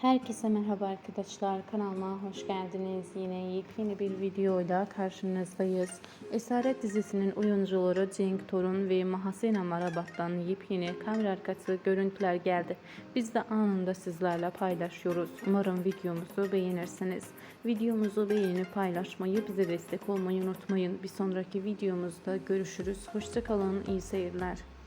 Herkese merhaba arkadaşlar. Kanalıma hoş geldiniz. Yine yepyeni bir videoyla karşınızdayız. Esaret dizisinin oyuncuları Cenk Torun ve Mahasena Marabat'tan yepyeni kamera arkası görüntüler geldi. Biz de anında sizlerle paylaşıyoruz. Umarım videomuzu beğenirsiniz. Videomuzu beğenip paylaşmayı, bize destek olmayı unutmayın. Bir sonraki videomuzda görüşürüz. Hoşçakalın, iyi seyirler.